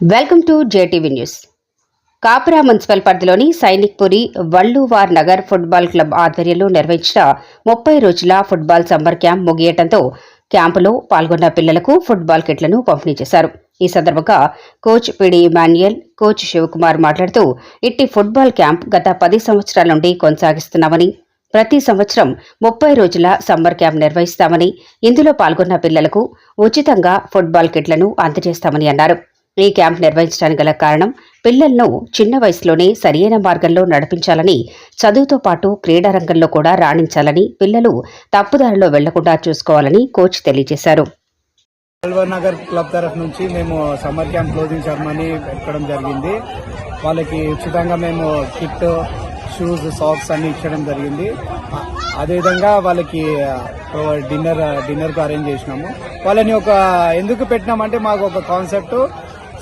Welcome to JTV news. Kapra municipal పరిధిలోని Sainikpuri Valluvar Nagar football club ఆధ్వర్యంలో నిర్వహించిన ముప్పై రోజుల ఫుట్బాల్ సమ్మర్ క్యాంప్ ముగియటంతో క్యాంపులో పాల్గొన్న పిల్లలకు ఫుట్బాల్ కిట్లను పంపిణీ చేశారు. ఈ సందర్భంగా coach PD Manuel coach Shivakumar మాట్లాడుతూ ఇట్టి ఫుట్బాల్ క్యాంప్ గత పది సంవత్సరాల నుండి కొనసాగిస్తున్నామని ప్రతి సంవత్సరం ముప్పై రోజుల సమ్మర్ క్యాంప్ నిర్వహిస్తామని ఇందులో పాల్గొన్న పిల్లలకు ఉచితంగా ఫుట్బాల్ కిట్లను అందజేస్తామని అన్నారు. ఈ క్యాంప్ నిర్వహించడానికి గల కారణం పిల్లలను చిన్న వయసులోనే సరియైన మార్గంలో నడిపించాలని చదువుతో పాటు క్రీడా రంగంలో కూడా రాణించాలని పిల్లలు తప్పుదారిలో వెళ్ళకుండా చూసుకోవాలని కోచ్ తెలియజేశారు. అల్వర్ నగర్ క్లబ్ తరఫు నుంచి మేము సమ్మర్ క్యాంప్ క్లోజింగ్ సెరమనీ పెట్టడం జరిగింది. వాళ్ళకి ఉచితంగా మేము కిట్ షూస్ సాక్స్ అన్ని ఇచ్చడం జరిగింది. అదేవిధంగా వాళ్ళకి డిన్నర్ డిన్నర్కు అరేంజ్ చేసినాము. వాళ్ళని ఒక ఎందుకు పెట్టినామంటే మాకు ఒక కాన్సెప్ట్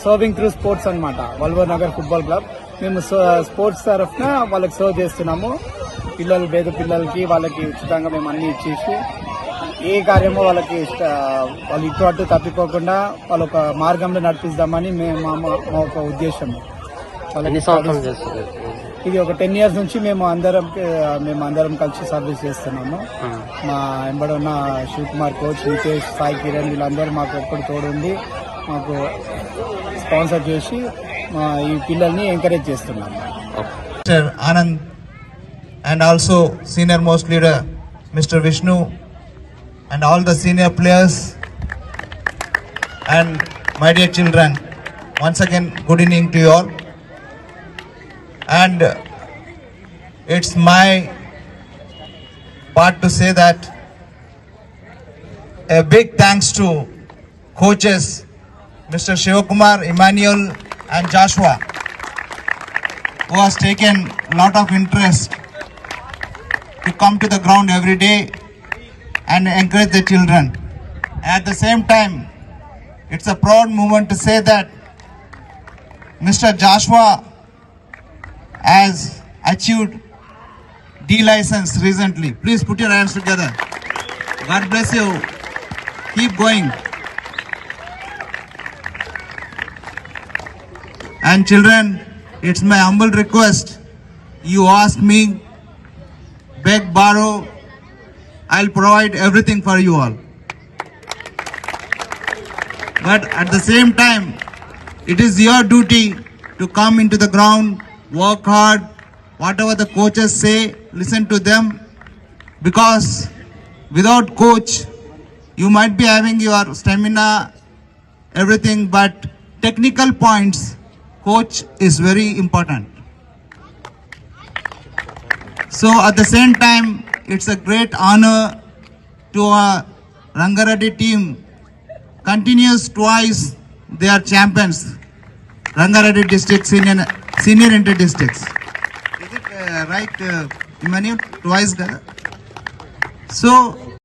సర్వింగ్ త్రూ స్పోర్ట్స్ అన్నమాట. వల్వర్ నగర్ ఫుట్బాల్ క్లబ్ మేము స్పోర్ట్స్ తరఫున వాళ్ళకి సర్వ్ చేస్తున్నాము. పిల్లలు పేద పిల్లలకి వాళ్ళకి ఉచితంగా మేము అన్ని ఇచ్చేసి ఏ కార్యమో వాళ్ళకి ఇష్ట- వాళ్ళు ఇటు అటు తప్పిపోకుండా వాళ్ళ ఒక మార్గంలో నడిపిద్దామని మేము మా ఒక ఉద్దేశం వాళ్ళకి ఇది ఒక టెన్ ఇయర్స్ నుంచి మేము అందరం మేము అందరం కలిసి సర్వీస్ చేస్తున్నాము. మా వెంబడి ఉన్న శివకుమార్ కోచ్ నితేష్ సాయి కిరణ్ వీళ్ళందరూ మాకు ఎప్పుడు తోడుండి మాకు స్పాన్సర్ చేసి మా ఈ పిల్లల్ని ఎంకరేజ్ చేస్తున్నాం. Mister Anand and also senior most leader mister Vishnu and all the senior players and my dear children once again good evening to you all and it's my part to say that a big thanks to coaches Mr. Shivakumar, Emmanuel and Joshua who has taken a lot of interest to come to the ground every day and encourage the children. At the same time, it's a proud moment to say that Mr. Joshua has achieved D license recently. Please put your hands together. God bless you. Keep going. And children, it's my humble request. You ask me, beg, borrow, I'll provide everything for you all. But at the same time, it is your duty to come into the ground, work hard, whatever the coaches say, listen to them. Because without coach, you might be having your stamina, everything, but technical points, coach is very important. So at the same time, it's a great honor to our Rangareddy team. Continuous twice they are champions. Rangareddy district senior senior inter districts. Is it uh, right, uh, Emmanuel? Twice? So